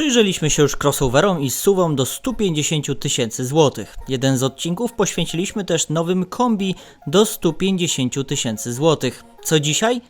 Przyjrzeliśmy się już crossoverom i suwom do 150 tysięcy złotych. Jeden z odcinków poświęciliśmy też nowym kombi do 150 tysięcy złotych. Co dzisiaj?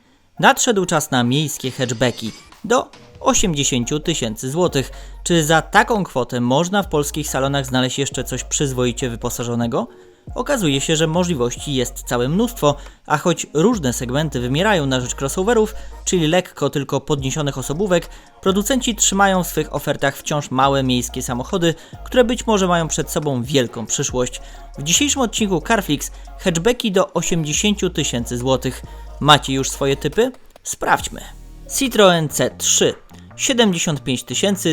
Nadszedł czas na miejskie hatchbacki do 80 tysięcy złotych. Czy za taką kwotę można w polskich salonach znaleźć jeszcze coś przyzwoicie wyposażonego? Okazuje się, że możliwości jest całe mnóstwo, a choć różne segmenty wymierają na rzecz crossoverów, czyli lekko tylko podniesionych osobówek, producenci trzymają w swych ofertach wciąż małe miejskie samochody, które być może mają przed sobą wielką przyszłość. W dzisiejszym odcinku Carflix hatchbacki do 80 tysięcy złotych. Macie już swoje typy? Sprawdźmy. Citroen C3 75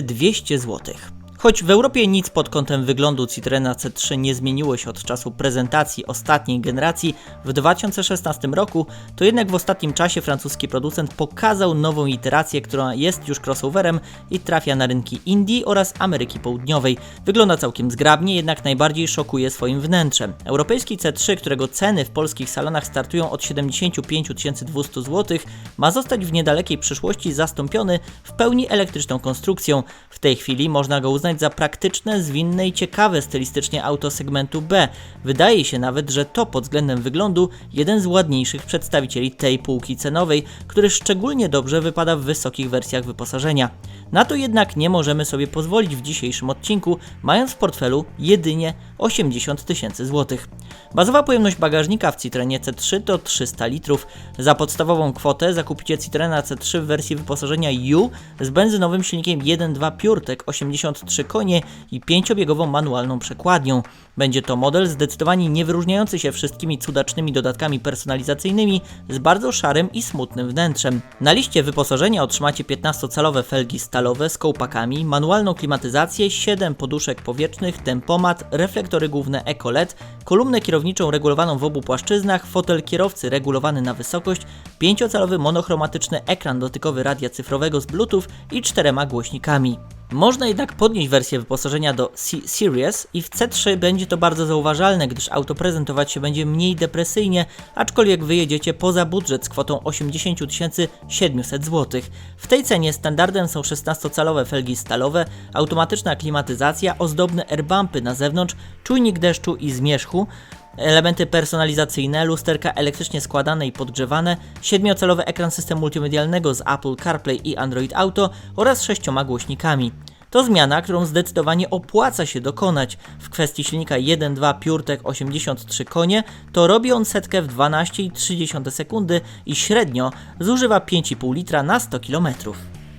200 złotych. Choć w Europie nic pod kątem wyglądu Citroena C3 nie zmieniło się od czasu prezentacji ostatniej generacji w 2016 roku, to jednak w ostatnim czasie francuski producent pokazał nową iterację, która jest już crossoverem i trafia na rynki Indii oraz Ameryki Południowej. Wygląda całkiem zgrabnie, jednak najbardziej szokuje swoim wnętrzem. Europejski C3, którego ceny w polskich salonach startują od 75 200 zł, ma zostać w niedalekiej przyszłości zastąpiony w pełni elektryczną konstrukcją. W tej chwili można go uznać za praktyczne, zwinne i ciekawe stylistycznie auto segmentu B. Wydaje się nawet, że to pod względem wyglądu jeden z ładniejszych przedstawicieli tej półki cenowej, który szczególnie dobrze wypada w wysokich wersjach wyposażenia. Na to jednak nie możemy sobie pozwolić w dzisiejszym odcinku, mając w portfelu jedynie 80 tysięcy złotych. Bazowa pojemność bagażnika w Citroenie C3 to 300 litrów. Za podstawową kwotę zakupicie Citroena C3 w wersji wyposażenia U z benzynowym silnikiem 1.2 PureTech 83 konie i pięciobiegową manualną przekładnią. Będzie to model zdecydowanie nie wyróżniający się wszystkimi cudacznymi dodatkami personalizacyjnymi z bardzo szarym i smutnym wnętrzem. Na liście wyposażenia otrzymacie 15-calowe felgi stalowe z kołpakami, manualną klimatyzację, 7 poduszek powietrznych, tempomat, reflektory główne EcoLED, kolumnę kierowniczą regulowaną w obu płaszczyznach, fotel kierowcy regulowany na wysokość, 5-calowy monochromatyczny ekran dotykowy radia cyfrowego z Bluetooth i czterema głośnikami. Można jednak podnieść wersję wyposażenia do C-Series i w C3 będzie to bardzo zauważalne, gdyż auto prezentować się będzie mniej depresyjnie, aczkolwiek wyjedziecie poza budżet z kwotą 80 700 zł. W tej cenie standardem są 16-calowe felgi stalowe, automatyczna klimatyzacja, ozdobne airbumpy na zewnątrz, czujnik deszczu i zmierzchu, elementy personalizacyjne, lusterka elektrycznie składane i podgrzewane, 7-calowy ekran systemu multimedialnego z Apple CarPlay i Android Auto oraz sześcioma głośnikami. To zmiana, którą zdecydowanie opłaca się dokonać. W kwestii silnika 1.2 PureTech 83 konie, to robi on setkę w 12,3 sekundy i średnio zużywa 5,5 litra na 100 km.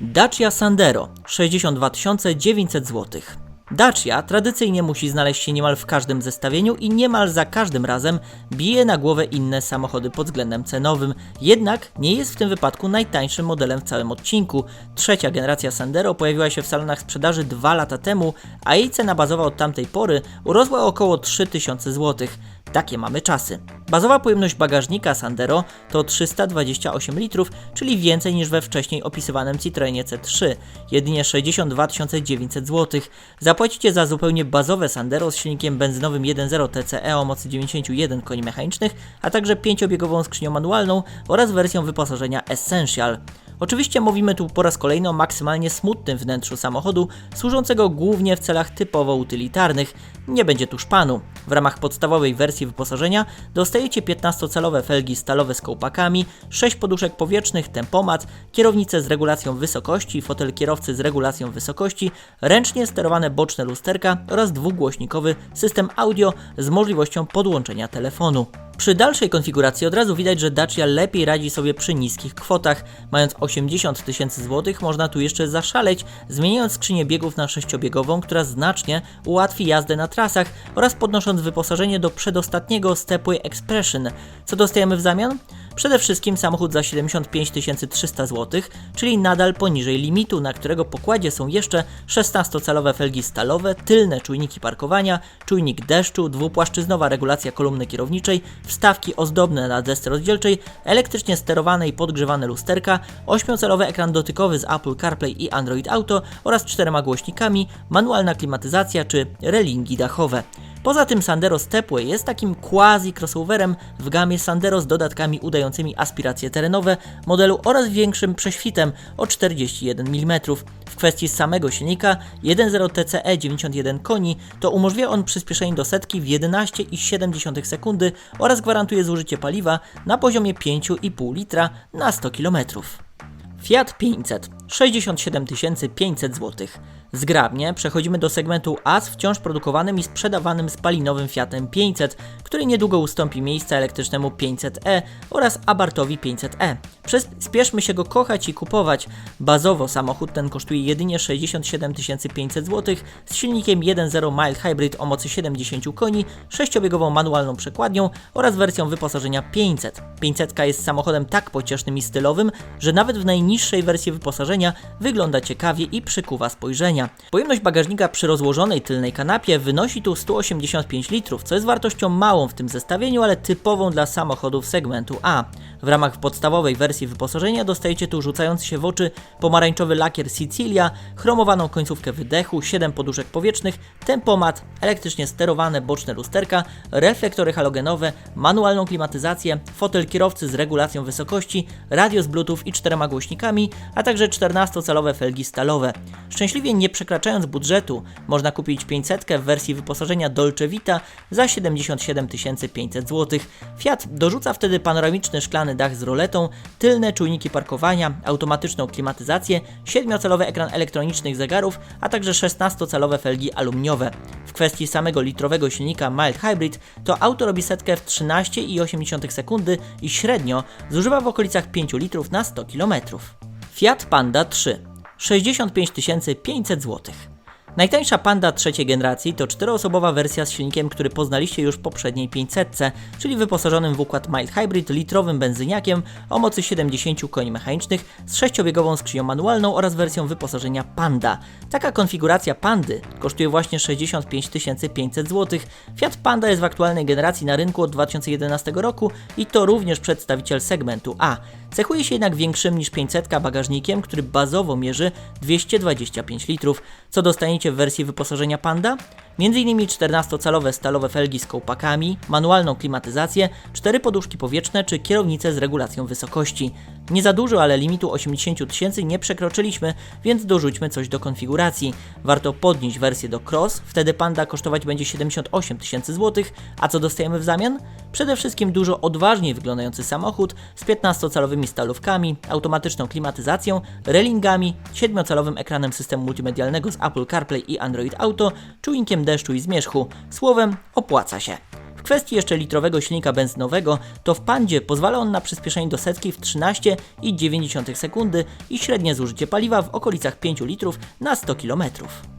Dacia Sandero 62 900 zł. Dacia tradycyjnie musi znaleźć się niemal w każdym zestawieniu i niemal za każdym razem bije na głowę inne samochody pod względem cenowym. Jednak nie jest w tym wypadku najtańszym modelem w całym odcinku. Trzecia generacja Sandero pojawiła się w salonach sprzedaży dwa lata temu, a jej cena bazowa od tamtej pory urosła około 3000 zł. Takie mamy czasy. Bazowa pojemność bagażnika Sandero to 328 litrów, czyli więcej niż we wcześniej opisywanym Citroenie C3, jedynie 62 900 zł. Zapłacicie za zupełnie bazowe Sandero z silnikiem benzynowym 1.0 TCE o mocy 91 koni mechanicznych, a także 5-biegową skrzynią manualną oraz wersją wyposażenia Essential. Oczywiście mówimy tu po raz kolejny o maksymalnie smutnym wnętrzu samochodu, służącego głównie w celach typowo utylitarnych. Nie będzie tu szpanu. W ramach podstawowej wersji wyposażenia dostajecie 15-calowe felgi stalowe z kołpakami, 6 poduszek powietrznych, tempomat, kierownicę z regulacją wysokości, fotel kierowcy z regulacją wysokości, ręcznie sterowane boczne lusterka oraz dwugłośnikowy system audio z możliwością podłączenia telefonu. Przy dalszej konfiguracji od razu widać, że Dacia lepiej radzi sobie przy niskich kwotach. Mając 80 tysięcy złotych można tu jeszcze zaszaleć, zmieniając skrzynię biegów na sześciobiegową, która znacznie ułatwi jazdę na trasach oraz podnosząc wyposażenie do przedostatniego Stepway Expression. Co dostajemy w zamian? Przede wszystkim samochód za 75 300 zł, czyli nadal poniżej limitu, na którego pokładzie są jeszcze 16-calowe felgi stalowe, tylne czujniki parkowania, czujnik deszczu, dwupłaszczyznowa regulacja kolumny kierowniczej, wstawki ozdobne na desce rozdzielczej, elektrycznie sterowane i podgrzewane lusterka, 8-calowy ekran dotykowy z Apple CarPlay i Android Auto oraz czterema głośnikami, manualna klimatyzacja czy relingi dachowe. Poza tym Sandero Stepway jest takim quasi crossoverem w gamie Sandero z dodatkami udającymi aspiracje terenowe modelu oraz większym prześwitem o 41 mm. W kwestii samego silnika 1.0 TCE 91 koni to umożliwia on przyspieszenie do setki w 11,7 sekundy oraz gwarantuje zużycie paliwa na poziomie 5,5 litra na 100 km. Fiat 500 67 500 zł. Zgrabnie przechodzimy do segmentu A wciąż produkowanym i sprzedawanym spalinowym Fiatem 500, który niedługo ustąpi miejsca elektrycznemu 500e oraz Abartowi 500e. Przez, spieszmy się go kochać i kupować. Bazowo samochód ten kosztuje jedynie 67 500 zł z silnikiem 1.0 mild hybrid o mocy 70 koni, sześciobiegową manualną przekładnią oraz wersją wyposażenia 500. 500 jest samochodem tak pociesznym i stylowym, że nawet w najniższej wersji wyposażenia wygląda ciekawie i przykuwa Pojemność bagażnika przy rozłożonej tylnej kanapie wynosi tu 185 litrów, co jest wartością małą w tym zestawieniu, ale typową dla samochodów segmentu A. W ramach podstawowej wersji wyposażenia dostajecie tu rzucający się w oczy pomarańczowy lakier Sicilia, chromowaną końcówkę wydechu, 7 poduszek powietrznych, tempomat, elektrycznie sterowane boczne lusterka, reflektory halogenowe, manualną klimatyzację, fotel kierowcy z regulacją wysokości, radio z Bluetooth i czterema głośnikami, a także 14-calowe felgi stalowe. Szczęśliwie nie przekraczając budżetu, można kupić 500 w wersji wyposażenia Dolce Vita za 77 500 zł. Fiat dorzuca wtedy panoramiczny szklany dach z roletą, tylne czujniki parkowania, automatyczną klimatyzację, 7-calowy ekran elektronicznych zegarów, a także 16-calowe felgi aluminiowe. W kwestii samego litrowego silnika Mild Hybrid to auto robi setkę w 13,8 sekundy i średnio zużywa w okolicach 5 litrów na 100 km. Fiat Panda 3 65 500 zł. Najtańsza Panda trzeciej generacji to czteroosobowa wersja z silnikiem, który poznaliście już w poprzedniej 500, czyli wyposażonym w układ Mild Hybrid litrowym benzyniakiem o mocy 70 koni mechanicznych z sześciobiegową skrzynią manualną oraz wersją wyposażenia Panda. Taka konfiguracja Pandy kosztuje właśnie 65 500 zł. Fiat Panda jest w aktualnej generacji na rynku od 2011 roku i to również przedstawiciel segmentu A. Cechuje się jednak większym niż 500 bagażnikiem, który bazowo mierzy 225 litrów. Co dostaniecie w wersji wyposażenia Panda? M.in. 14-calowe stalowe felgi z kołpakami, manualną klimatyzację, 4 poduszki powietrzne czy kierownicę z regulacją wysokości. Nie za dużo, ale limitu 80 tysięcy nie przekroczyliśmy, więc dorzućmy coś do konfiguracji. Warto podnieść wersję do Cross, wtedy Panda kosztować będzie 78 tysięcy złotych, a co dostajemy w zamian? Przede wszystkim dużo odważniej wyglądający samochód z 15-calowymi stalówkami, automatyczną klimatyzacją, railingami, 7-calowym ekranem systemu multimedialnego z Apple CarPlay i Android Auto, czujnikiem deszczu i zmierzchu. Słowem, opłaca się. Kwestii jeszcze litrowego silnika benzynowego, to w Pandzie pozwala on na przyspieszenie do setki w 13,9 sekundy i średnie zużycie paliwa w okolicach 5 litrów na 100 km.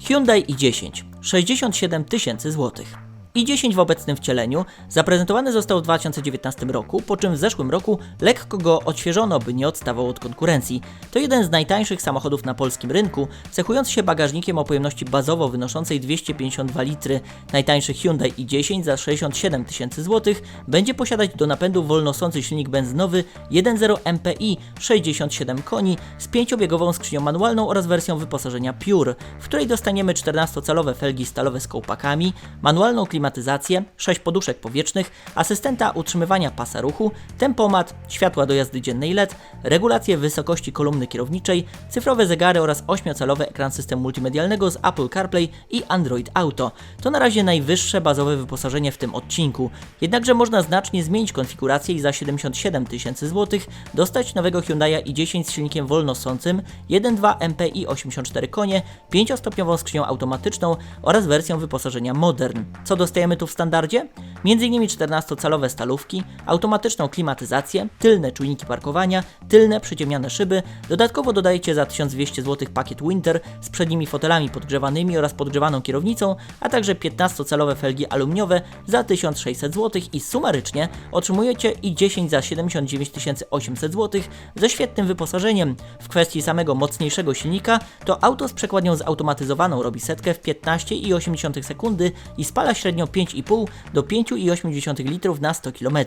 Hyundai i10 67 tysięcy złotych i10 w obecnym wcieleniu zaprezentowany został w 2019 roku, po czym w zeszłym roku lekko go odświeżono, by nie odstawał od konkurencji. To jeden z najtańszych samochodów na polskim rynku, cechujący się bagażnikiem o pojemności bazowo wynoszącej 252 litry. Najtańszy Hyundai i10 za 67 tysięcy złotych będzie posiadać do napędu wolnosący silnik benzynowy 1.0 MPI 67 koni z pięciobiegową skrzynią manualną oraz wersją wyposażenia Pure, w której dostaniemy 14-calowe felgi stalowe z kołpakami, manualną klimatyzację klimatyzację, 6 poduszek powietrznych, asystenta utrzymywania pasa ruchu, tempomat, światła do jazdy dziennej LED, regulację wysokości kolumny kierowniczej, cyfrowe zegary oraz 8-calowy ekran systemu multimedialnego z Apple CarPlay i Android Auto. To na razie najwyższe bazowe wyposażenie w tym odcinku. Jednakże można znacznie zmienić konfigurację i za 77 tysięcy złotych dostać nowego Hyundai i10 z silnikiem wolnosącym 1.2 MPI 84 konie, 5-stopniową skrzynią automatyczną oraz wersją wyposażenia Modern. Co do dostajemy tu w standardzie? M.in. 14-calowe stalówki, automatyczną klimatyzację, tylne czujniki parkowania, tylne przyciemniane szyby, dodatkowo dodajecie za 1200 zł pakiet Winter z przednimi fotelami podgrzewanymi oraz podgrzewaną kierownicą, a także 15-calowe felgi aluminiowe za 1600 zł i sumarycznie otrzymujecie i 10 za 79 800 zł ze świetnym wyposażeniem. W kwestii samego mocniejszego silnika to auto z przekładnią zautomatyzowaną robi setkę w 15,8 sekundy i spala średnio średnio 5,5 do 5,8 litrów na 100 km.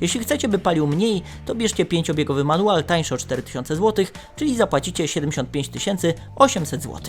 Jeśli chcecie, by palił mniej, to bierzcie 5-biegowy manual tańszy o 4000 zł, czyli zapłacicie 75 800 zł.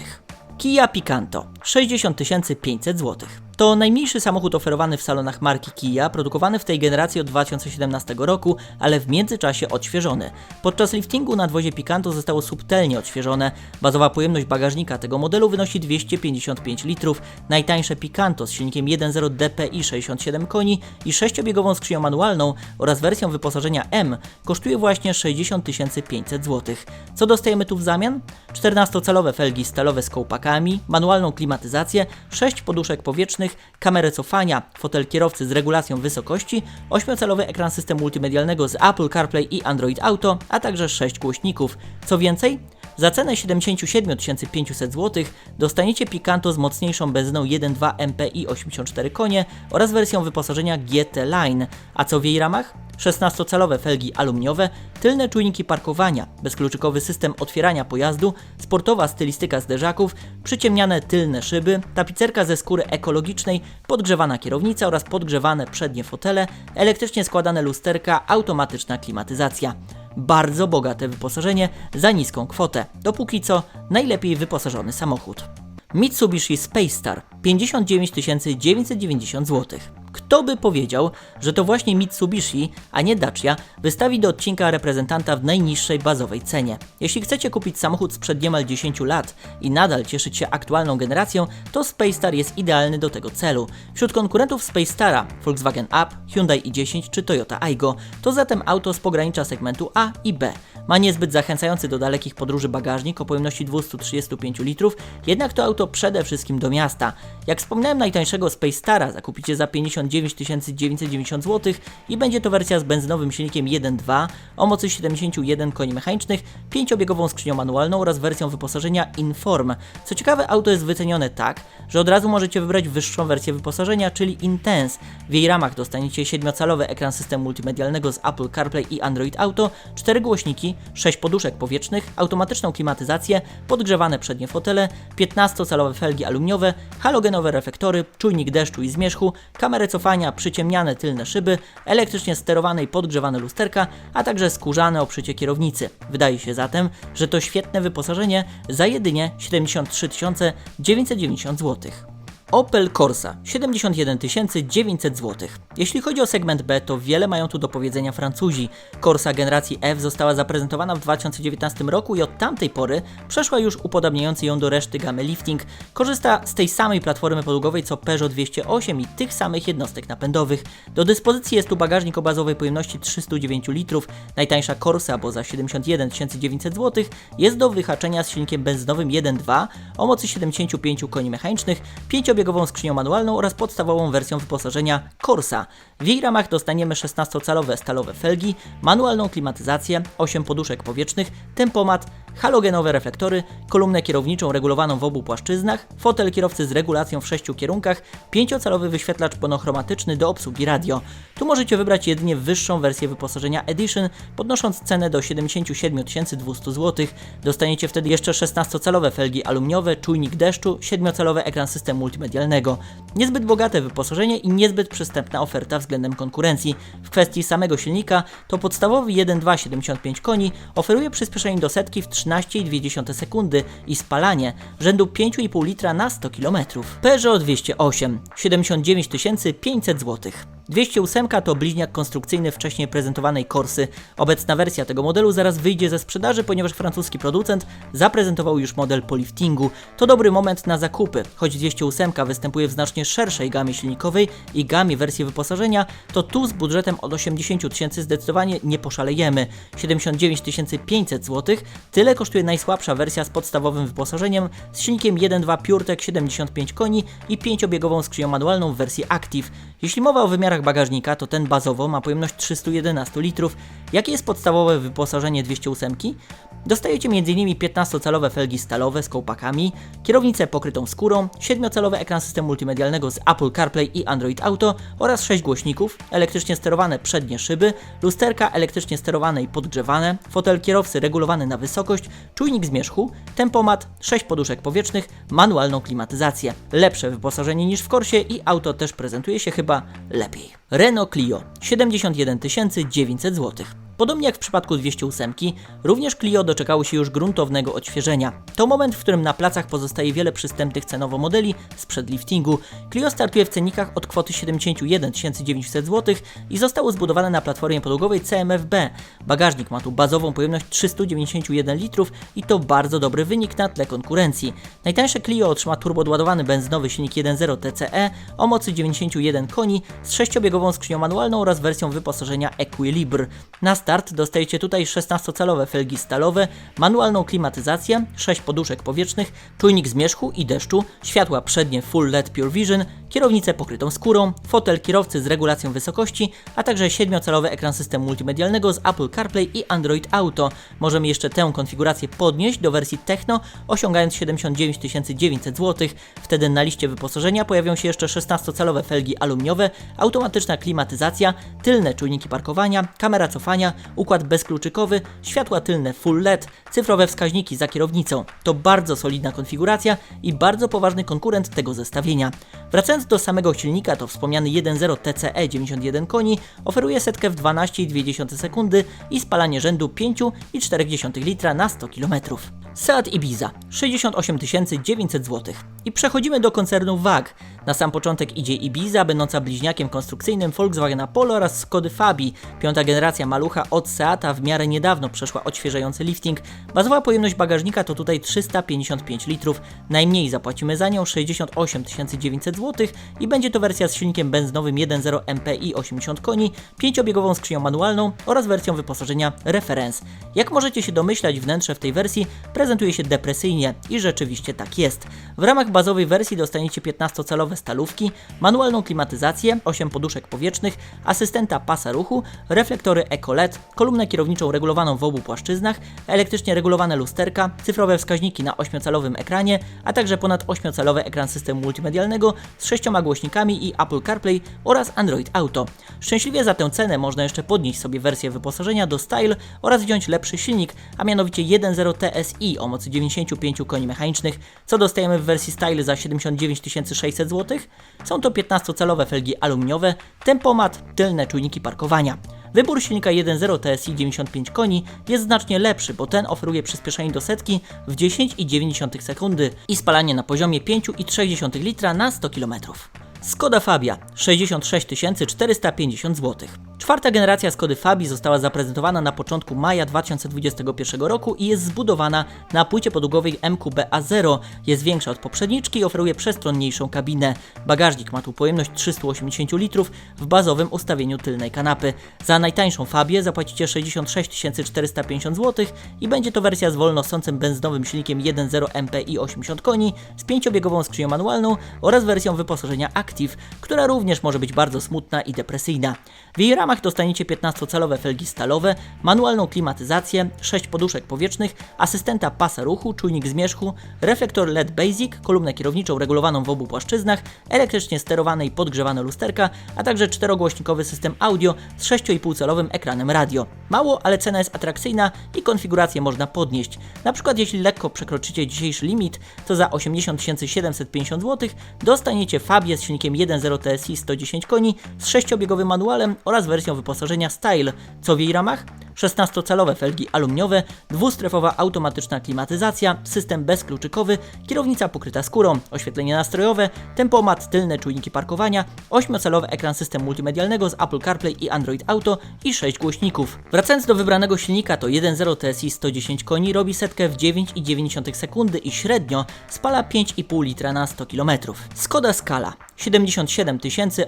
Kia Picanto 60 500 zł. To najmniejszy samochód oferowany w salonach marki Kia, produkowany w tej generacji od 2017 roku, ale w międzyczasie odświeżony. Podczas liftingu nadwozie Picanto zostało subtelnie odświeżone. Bazowa pojemność bagażnika tego modelu wynosi 255 litrów. Najtańsze Picanto z silnikiem 1.0 DPI 67 koni i sześciobiegową skrzynią manualną oraz wersją wyposażenia M kosztuje właśnie 60 500 zł. Co dostajemy tu w zamian? 14-calowe felgi stalowe z kołpakami, manualną klimatyzację, 6 poduszek powietrznych, kamerę cofania, fotel kierowcy z regulacją wysokości, 8-calowy ekran systemu multimedialnego z Apple CarPlay i Android Auto, a także 6 głośników. Co więcej? Za cenę 77 500 zł dostaniecie Picanto z mocniejszą benzyną 1.2 MPI 84 konie oraz wersją wyposażenia GT Line. A co w jej ramach? 16-calowe felgi aluminiowe, tylne czujniki parkowania, bezkluczykowy system otwierania pojazdu, sportowa stylistyka zderzaków, przyciemniane tylne szyby, tapicerka ze skóry ekologicznej, podgrzewana kierownica oraz podgrzewane przednie fotele, elektrycznie składane lusterka, automatyczna klimatyzacja. Bardzo bogate wyposażenie za niską kwotę. Dopóki co najlepiej wyposażony samochód. Mitsubishi Space Star 59 990 zł. Kto by powiedział, że to właśnie Mitsubishi, a nie Dacia, wystawi do odcinka reprezentanta w najniższej bazowej cenie. Jeśli chcecie kupić samochód sprzed niemal 10 lat i nadal cieszyć się aktualną generacją, to Space Star jest idealny do tego celu. Wśród konkurentów Space Stara Volkswagen Up, Hyundai i10 czy Toyota Aygo, to zatem auto z pogranicza segmentu A i B. Ma niezbyt zachęcający do dalekich podróży bagażnik o pojemności 235 litrów, jednak to auto przede wszystkim do miasta. Jak wspomniałem, najtańszego Space Stara zakupicie za 59 990 zł i będzie to wersja z benzynowym silnikiem 1.2 o mocy 71 koni mechanicznych, 5-biegową skrzynią manualną oraz wersją wyposażenia Inform. Co ciekawe, auto jest wycenione tak, że od razu możecie wybrać wyższą wersję wyposażenia, czyli Intense. W jej ramach dostaniecie 7-calowy ekran systemu multimedialnego z Apple CarPlay i Android Auto, 4 głośniki, 6 poduszek powietrznych, automatyczną klimatyzację, podgrzewane przednie fotele, 15-calowe felgi aluminiowe, halogenowe reflektory, czujnik deszczu i zmierzchu, kamerę cofania, przyciemniane tylne szyby, elektrycznie sterowane i podgrzewane lusterka, a także skórzane oprzycie kierownicy. Wydaje się zatem, że to świetne wyposażenie za jedynie 73 990 zł. Opel Corsa 71 900 zł. Jeśli chodzi o segment B, to wiele mają tu do powiedzenia Francuzi. Corsa generacji F została zaprezentowana w 2019 roku i od tamtej pory przeszła już upodabniający ją do reszty gamy lifting. Korzysta z tej samej platformy podłogowej co Peugeot 208 i tych samych jednostek napędowych. Do dyspozycji jest tu bagażnik o bazowej pojemności 309 litrów. Najtańsza Corsa, bo za 71 900 zł, jest do wyhaczenia z silnikiem benzynowym 1.2 o mocy 75 koni mechanicznych, 5 biegową skrzynią manualną oraz podstawową wersją wyposażenia Corsa. W jej ramach dostaniemy 16-calowe stalowe felgi, manualną klimatyzację, 8 poduszek powietrznych, tempomat, halogenowe reflektory, kolumnę kierowniczą regulowaną w obu płaszczyznach, fotel kierowcy z regulacją w sześciu kierunkach, 5-calowy wyświetlacz monochromatyczny do obsługi radio. Tu możecie wybrać jedynie wyższą wersję wyposażenia Edition, podnosząc cenę do 77 200 zł. Dostaniecie wtedy jeszcze 16-calowe felgi aluminiowe, czujnik deszczu, 7-calowy ekran systemu multimedialnego. Niezbyt bogate wyposażenie i niezbyt przystępna oferta względem konkurencji. W kwestii samego silnika to podstawowy 1.2 75 koni oferuje przyspieszenie do setki w 13,2 sekundy i spalanie rzędu 5,5 litra na 100 km. Peugeot 208 79 500 zł. 208 to bliźniak konstrukcyjny wcześniej prezentowanej Corsy. Obecna wersja tego modelu zaraz wyjdzie ze sprzedaży, ponieważ francuski producent zaprezentował już model po liftingu. To dobry moment na zakupy. Choć 208 występuje w znacznie szerszej gamie silnikowej i gamie wersji wyposażenia, to tu z budżetem od 80 tysięcy zdecydowanie nie poszalejemy. 79 500 zł, tyle kosztuje najsłabsza wersja z podstawowym wyposażeniem z silnikiem 1.2 PureTech 75 koni i 5-biegową skrzynią manualną w wersji Active. Jeśli mowa o wymiarach bagażnika, to ten bazowo ma pojemność 311 litrów. Jakie jest podstawowe wyposażenie 208? Dostajecie m.in. 15-calowe felgi stalowe z kołpakami, kierownicę pokrytą skórą, 7-calowy ekran systemu multimedialnego z Apple CarPlay i Android Auto oraz 6 głośników, elektrycznie sterowane przednie szyby, lusterka elektrycznie sterowane i podgrzewane, fotel kierowcy regulowany na wysokość, czujnik zmierzchu, tempomat, 6 poduszek powietrznych, manualną klimatyzację. Lepsze wyposażenie niż w Corsie i auto też prezentuje się chyba lepiej. Bye. Renault Clio 71 900 zł. Podobnie jak w przypadku 208, również Clio doczekało się już gruntownego odświeżenia. To moment, w którym na placach pozostaje wiele przystępnych cenowo modeli sprzed liftingu. Clio startuje w cennikach od kwoty 71 900 zł i zostało zbudowane na platformie podłogowej CMFB. Bagażnik ma tu bazową pojemność 391 litrów i to bardzo dobry wynik na tle konkurencji. Najtańsze Clio otrzyma turbodładowany benzynowy silnik 1.0 TCE o mocy 91 koni z sześciobiegową skrzynią manualną oraz wersją wyposażenia Equilibre. Na start dostajecie tutaj 16-calowe felgi stalowe, manualną klimatyzację, 6 poduszek powietrznych, czujnik zmierzchu i deszczu, światła przednie Full LED Pure Vision, kierownicę pokrytą skórą, fotel kierowcy z regulacją wysokości, a także 7-calowy ekran systemu multimedialnego z Apple CarPlay i Android Auto. Możemy jeszcze tę konfigurację podnieść do wersji Techno, osiągając 79 900 zł. Wtedy na liście wyposażenia pojawią się jeszcze 16-calowe felgi aluminiowe, klimatyzacja, tylne czujniki parkowania, kamera cofania, układ bezkluczykowy, światła tylne full LED, cyfrowe wskaźniki za kierownicą. To bardzo solidna konfiguracja i bardzo poważny konkurent tego zestawienia. Wracając do samego silnika, to wspomniany 1.0 TCE 91 koni oferuje setkę w 12,2 sekundy i spalanie rzędu 5,4 litra na 100 km. Seat Ibiza 68 900 zł. I przechodzimy do koncernu WAG. Na sam początek idzie Ibiza, będąca bliźniakiem konstrukcyjnym Volkswagena Polo oraz Skody Fabii. Piąta generacja malucha od Seata w miarę niedawno przeszła odświeżający lifting. Bazowa pojemność bagażnika to tutaj 355 litrów. Najmniej zapłacimy za nią 68 900 zł i będzie to wersja z silnikiem benzynowym 1.0 MPI 80 koni, pięciobiegową skrzynią manualną oraz wersją wyposażenia Reference. Jak możecie się domyślać, wnętrze w tej wersji prezentuje się depresyjnie i rzeczywiście tak jest. W ramach bazowej wersji dostaniecie 15-calowe stalówki, manualną klimatyzację, 8 poduszek powietrznych, asystenta pasa ruchu, reflektory EcoLED, kolumnę kierowniczą regulowaną w obu płaszczyznach, elektrycznie regulowane lusterka, cyfrowe wskaźniki na 8-calowym ekranie, a także ponad 8-calowy ekran systemu multimedialnego z 6 głośnikami i Apple CarPlay oraz Android Auto. Szczęśliwie za tę cenę można jeszcze podnieść sobie wersję wyposażenia do Style oraz wziąć lepszy silnik, a mianowicie 1.0 TSI o mocy 95 koni mechanicznych, co dostajemy w wersji Style za 79 600 zł. Są to 15-calowe felgi aluminiowe, tempomat, tylne czujniki parkowania. Wybór silnika 1.0 TSI 95 koni jest znacznie lepszy, bo ten oferuje przyspieszenie do setki w 10,9 sekundy i spalanie na poziomie 5,3 litra na 100 km. Skoda Fabia 66 450 zł. Czwarta generacja Skody Fabii została zaprezentowana na początku maja 2021 roku i jest zbudowana na płycie podługowej MQB-A0. Jest większa od poprzedniczki i oferuje przestronniejszą kabinę. Bagażnik ma tu pojemność 380 litrów w bazowym ustawieniu tylnej kanapy. Za najtańszą Fabię zapłacicie 66 450 zł i będzie to wersja z wolnosącym benzynowym silnikiem 1.0 MPI 80 koni z pięciobiegową skrzynią manualną oraz wersją wyposażenia Active, która również może być bardzo smutna i depresyjna. W jej ramach dostaniecie 15-calowe felgi stalowe, manualną klimatyzację, 6 poduszek powietrznych, asystenta pasa ruchu, czujnik zmierzchu, reflektor LED Basic, kolumnę kierowniczą regulowaną w obu płaszczyznach, elektrycznie sterowane i podgrzewane lusterka, a także czterogłośnikowy system audio z 6,5-calowym ekranem radio. Mało, ale cena jest atrakcyjna i konfigurację można podnieść. Na przykład jeśli lekko przekroczycie dzisiejszy limit, to za 80 750 zł dostaniecie Fabię z silnikiem 1.0 TSI 110 koni z 6-biegowym manualem oraz wersją wyposażenia Style, co w jej ramach 16-calowe felgi aluminiowe, dwustrefowa automatyczna klimatyzacja, system bezkluczykowy, kierownica pokryta skórą, oświetlenie nastrojowe, tempomat, tylne czujniki parkowania, 8-calowy ekran systemu multimedialnego z Apple CarPlay i Android Auto i 6 głośników. Wracając do wybranego silnika, to 1.0 TSI 110 koni robi setkę w 9,9 sekundy i średnio spala 5,5 litra na 100 km. Skoda Scala 77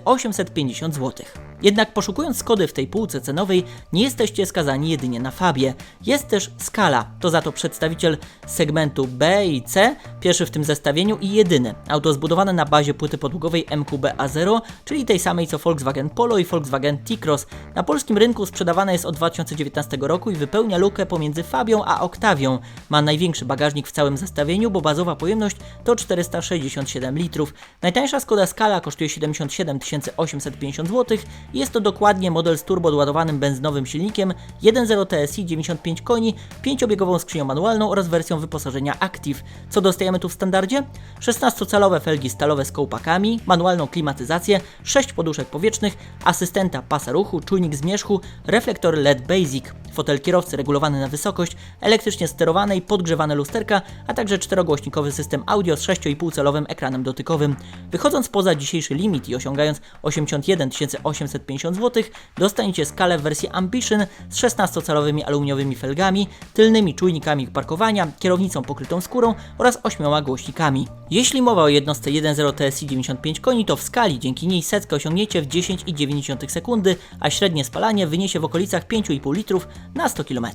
850 zł. Jednak poszukując Skody w tej półce cenowej, nie jesteście skazani jedynie na Fabię. Jest też Scala, to za to przedstawiciel segmentu B i C, pierwszy w tym zestawieniu i jedyny. Auto zbudowane na bazie płyty podługowej MQB A0, czyli tej samej co Volkswagen Polo i Volkswagen T-Cross. Na polskim rynku sprzedawane jest od 2019 roku i wypełnia lukę pomiędzy Fabią a Octavią. Ma największy bagażnik w całym zestawieniu, bo bazowa pojemność to 467 litrów. Najtańsza Skoda Scala kosztuje 77 850 zł Jest to dokładnie model z turbo doładowanym benzynowym silnikiem 1.0 TSI 95 koni, 5-biegową skrzynią manualną oraz wersją wyposażenia Active. Co dostajemy tu w standardzie? 16-calowe felgi stalowe z kołpakami, manualną klimatyzację, 6 poduszek powietrznych, asystenta pasa ruchu, czujnik zmierzchu, reflektor LED Basic, fotel kierowcy regulowany na wysokość, elektrycznie sterowane i podgrzewane lusterka, a także czterogłośnikowy system audio z 6,5-calowym ekranem dotykowym. Wychodząc poza dzisiejszy limit i osiągając 81 850 zł, dostaniecie skalę w wersji Ambition z 16-calowymi aluminiowymi felgami, tylnymi czujnikami parkowania, kierownicą pokrytą skórą oraz 8 głośnikami. Jeśli mowa o jednostce 1.0 TSI 95 koni, to w skali dzięki niej setkę osiągniecie w 10,9 sekundy, a średnie spalanie wyniesie w okolicach 5,5 litrów na 100 km.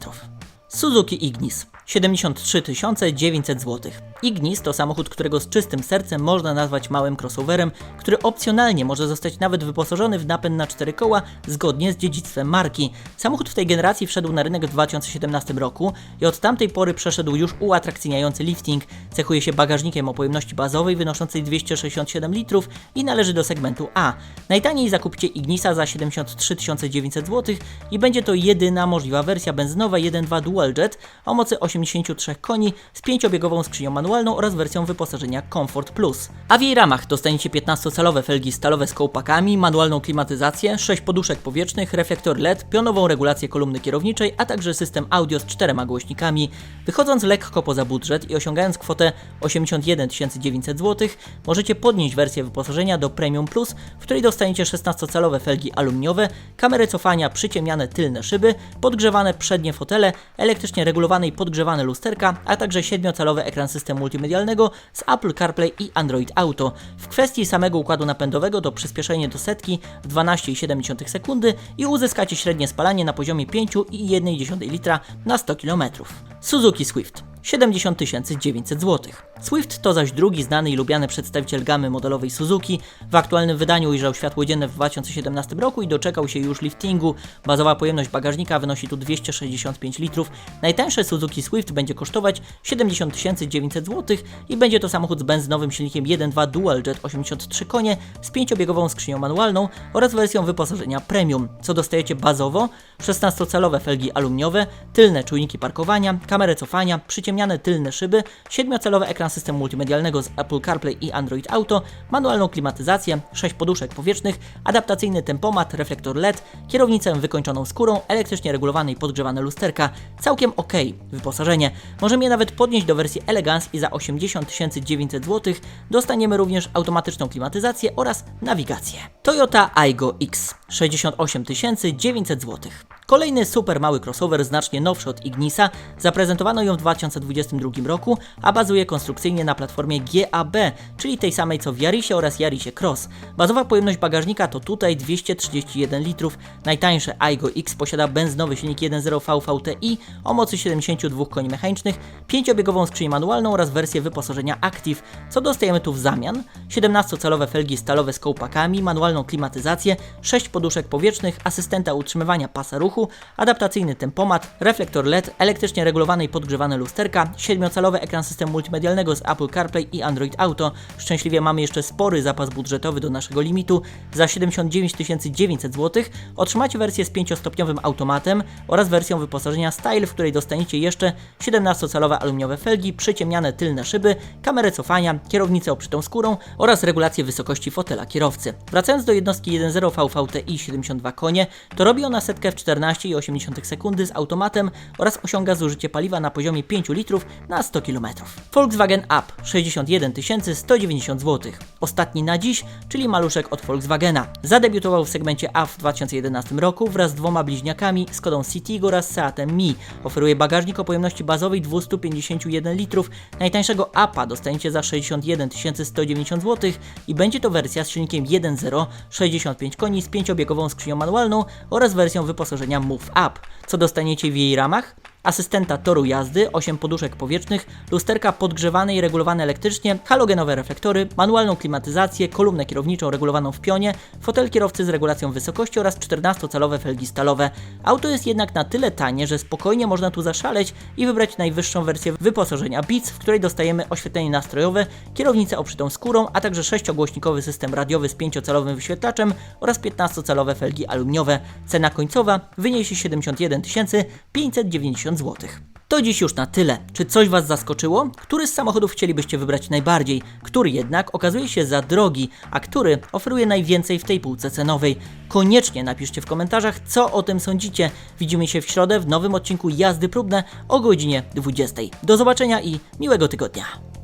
Suzuki Ignis 73 900 zł. Ignis to samochód, którego z czystym sercem można nazwać małym crossoverem, który opcjonalnie może zostać nawet wyposażony w napęd na cztery koła zgodnie z dziedzictwem marki. Samochód w tej generacji wszedł na rynek w 2017 roku i od tamtej pory przeszedł już uatrakcyjniający lifting. Cechuje się bagażnikiem o pojemności bazowej wynoszącej 267 litrów i należy do segmentu A. Najtaniej zakupicie Ignisa za 73 900 zł i będzie to jedyna możliwa wersja benzynowa 1.2 dualjet o mocy 83 koni z 5-biegową skrzynią manualną oraz wersją wyposażenia Comfort Plus. A w jej ramach dostaniecie 15-calowe felgi stalowe z kołpakami, manualną klimatyzację, 6 poduszek powietrznych, reflektor LED, pionową regulację kolumny kierowniczej, a także system audio z czterema głośnikami. Wychodząc lekko poza budżet i osiągając kwotę 81 900 zł, możecie podnieść wersję wyposażenia do Premium Plus, w której dostaniecie 16-calowe felgi aluminiowe, kamery cofania, przyciemniane tylne szyby, podgrzewane przednie fotele, elektrycznie regulowane i podgrzewane lusterka, a także 7-calowy ekran systemu multimedialnego z Apple CarPlay i Android Auto. W kwestii samego układu napędowego to przyspieszenie do setki w 12,7 sekundy i uzyskacie średnie spalanie na poziomie 5,1 litra na 100 km. Suzuki Swift 70 900 zł. Swift to zaś drugi znany i lubiany przedstawiciel gamy modelowej Suzuki. W aktualnym wydaniu ujrzał światło dzienne w 2017 roku i doczekał się już liftingu. Bazowa pojemność bagażnika wynosi tu 265 litrów. Najtańsze Suzuki Swift będzie kosztować 70 900 zł i będzie to samochód z benzynowym silnikiem 1.2 Dualjet 83 konie z 5-biegową skrzynią manualną oraz wersją wyposażenia premium. Co dostajecie bazowo? 16-calowe felgi aluminiowe, tylne czujniki parkowania, kamerę cofania, przyciemniane tylne szyby, 7-calowy ekran systemu multimedialnego z Apple CarPlay i Android Auto, manualną klimatyzację, 6 poduszek powietrznych, adaptacyjny tempomat, reflektor LED, kierownicę wykończoną skórą, elektrycznie regulowane i podgrzewane lusterka. Całkiem ok wyposażenie. Możemy je nawet podnieść do wersji Elegance i za 80 900 zł dostaniemy również automatyczną klimatyzację oraz nawigację. Toyota Aygo X 68 900 zł. Kolejny super mały crossover, znacznie nowszy od Ignisa, zaprezentowano ją w 2022 roku, a bazuje konstrukcyjnie na platformie GAB, czyli tej samej co w Yarisie oraz Yarisie Cross. Bazowa pojemność bagażnika to tutaj 231 litrów. Najtańsze Aygo X posiada benzynowy silnik 1.0 VVTi o mocy 72 koni mechanicznych, 5-biegową skrzynię manualną oraz wersję wyposażenia Active. Co dostajemy tu w zamian? 17-calowe felgi stalowe z kołpakami, manualną klimatyzację, 6 poduszek powietrznych, asystenta utrzymywania pasa ruchu, adaptacyjny tempomat, reflektor LED, elektrycznie regulowane i podgrzewane lusterka, 7-calowy ekran systemu multimedialnego z Apple CarPlay i Android Auto. Szczęśliwie mamy jeszcze spory zapas budżetowy do naszego limitu. Za 79 900 zł otrzymacie wersję z 5-stopniowym automatem oraz wersją wyposażenia Style, w której dostaniecie jeszcze 17-calowe aluminiowe felgi, przyciemniane tylne szyby, kamerę cofania, kierownicę obszytą skórą oraz regulację wysokości fotela kierowcy. Wracając do jednostki 1.0 VVTi 72 konie, to robi ona setkę w 14,8 sekundy z automatem oraz osiąga zużycie paliwa na poziomie 5 litrów na 100 km. Volkswagen Up 61 190 zł. Ostatni na dziś, czyli maluszek od Volkswagena. Zadebiutował w segmencie A w 2011 roku wraz z dwoma bliźniakami Skodą Citigo oraz Seatem Mi. Oferuje bagażnik o pojemności bazowej 251 litrów. Najtańszego APA dostaniecie za 61 190 zł i będzie to wersja z silnikiem 1.0 65 koni z 5-biegową skrzynią manualną oraz wersją wyposażenia Move Up. Co dostaniecie w jej ramach? Asystenta toru jazdy, 8 poduszek powietrznych, lusterka podgrzewane i regulowane elektrycznie, halogenowe reflektory, manualną klimatyzację, kolumnę kierowniczą regulowaną w pionie, fotel kierowcy z regulacją wysokości oraz 14-calowe felgi stalowe. Auto jest jednak na tyle tanie, że spokojnie można tu zaszaleć i wybrać najwyższą wersję wyposażenia Beats, w której dostajemy oświetlenie nastrojowe, kierownicę obszytą skórą, a także 6-głośnikowy system radiowy z 5-calowym wyświetlaczem oraz 15-calowe felgi aluminiowe. Cena końcowa wyniesie 71 590 zł. To dziś już na tyle. Czy coś Was zaskoczyło? Który z samochodów chcielibyście wybrać najbardziej? Który jednak okazuje się za drogi, a który oferuje najwięcej w tej półce cenowej? Koniecznie napiszcie w komentarzach, co o tym sądzicie. Widzimy się w środę w nowym odcinku Jazdy Próbne o godzinie 20. Do zobaczenia i miłego tygodnia.